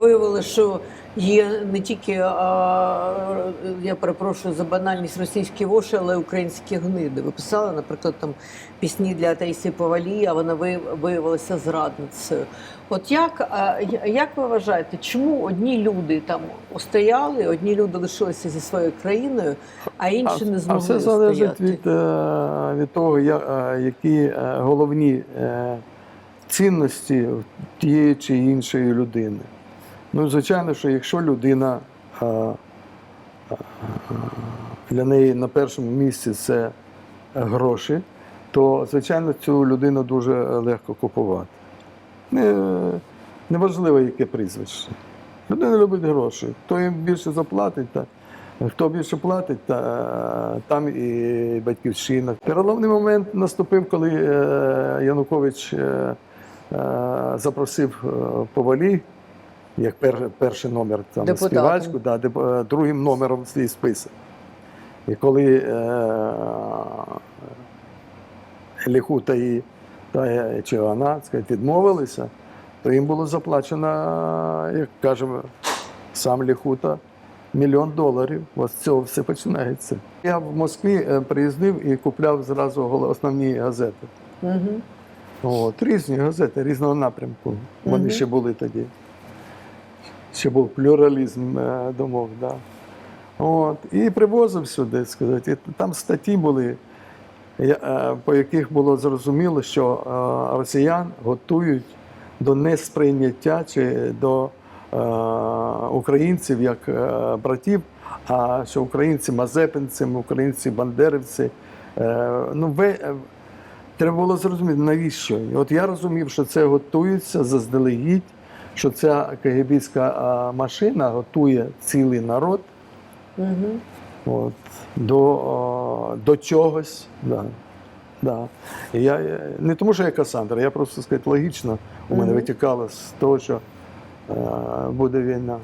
Виявили, що є не тільки а, я перепрошую за банальність російські воші, але й українські гниди. Ви писали, наприклад, там пісні для Таїсі Повалії, а вона виявилася зрадницею. От як, а, як ви вважаєте, чому одні люди там устояли, одні люди лишилися зі своєю країною, а інші не а змогли все залежить від, е, від того, е, які е, головні цінності тієї чи іншої людини. Ну, звичайно, що якщо людина е, е, для неї на першому місці це гроші, то звичайно цю людину дуже легко купувати. Не, неважливо, яке прізвище. Людина любить гроші. Хто їм більше заплатить, та, хто більше платить, та, там і батьківщина. Переломний момент наступив, коли е, Янукович е, е, запросив е, Повалі, як пер, перший номер там, Депутатом. співачку, да, деп- е, другим номером свій список. І коли е, Ліхута і та, чи вона сказати, відмовилися, то їм було заплачено, як кажемо, сам Ліхута, мільйон доларів. Ось з цього все починається. Я в Москві е, приїздив і купляв зразу основні газети. Угу. От, різні газети, різного напрямку. Вони Мгм. ще були тоді. Ще був плюралізм е, думок. Да. От, і привозив сюди, сказати. І там статті були, е, по яких було зрозуміло, що е, росіян готують до несприйняття чи до українців як братів, а що українці мазепинці, українці бандерівці. Ну, Треба було зрозуміти, навіщо. От я розумів, що це готується заздалегідь, що ця КГБська машина готує цілий народ Угу. от, до, до чогось. Да. Да. Я, не тому, що я Касандра, я просто сказати, логічно у мене витікало з того, що е, буде війна.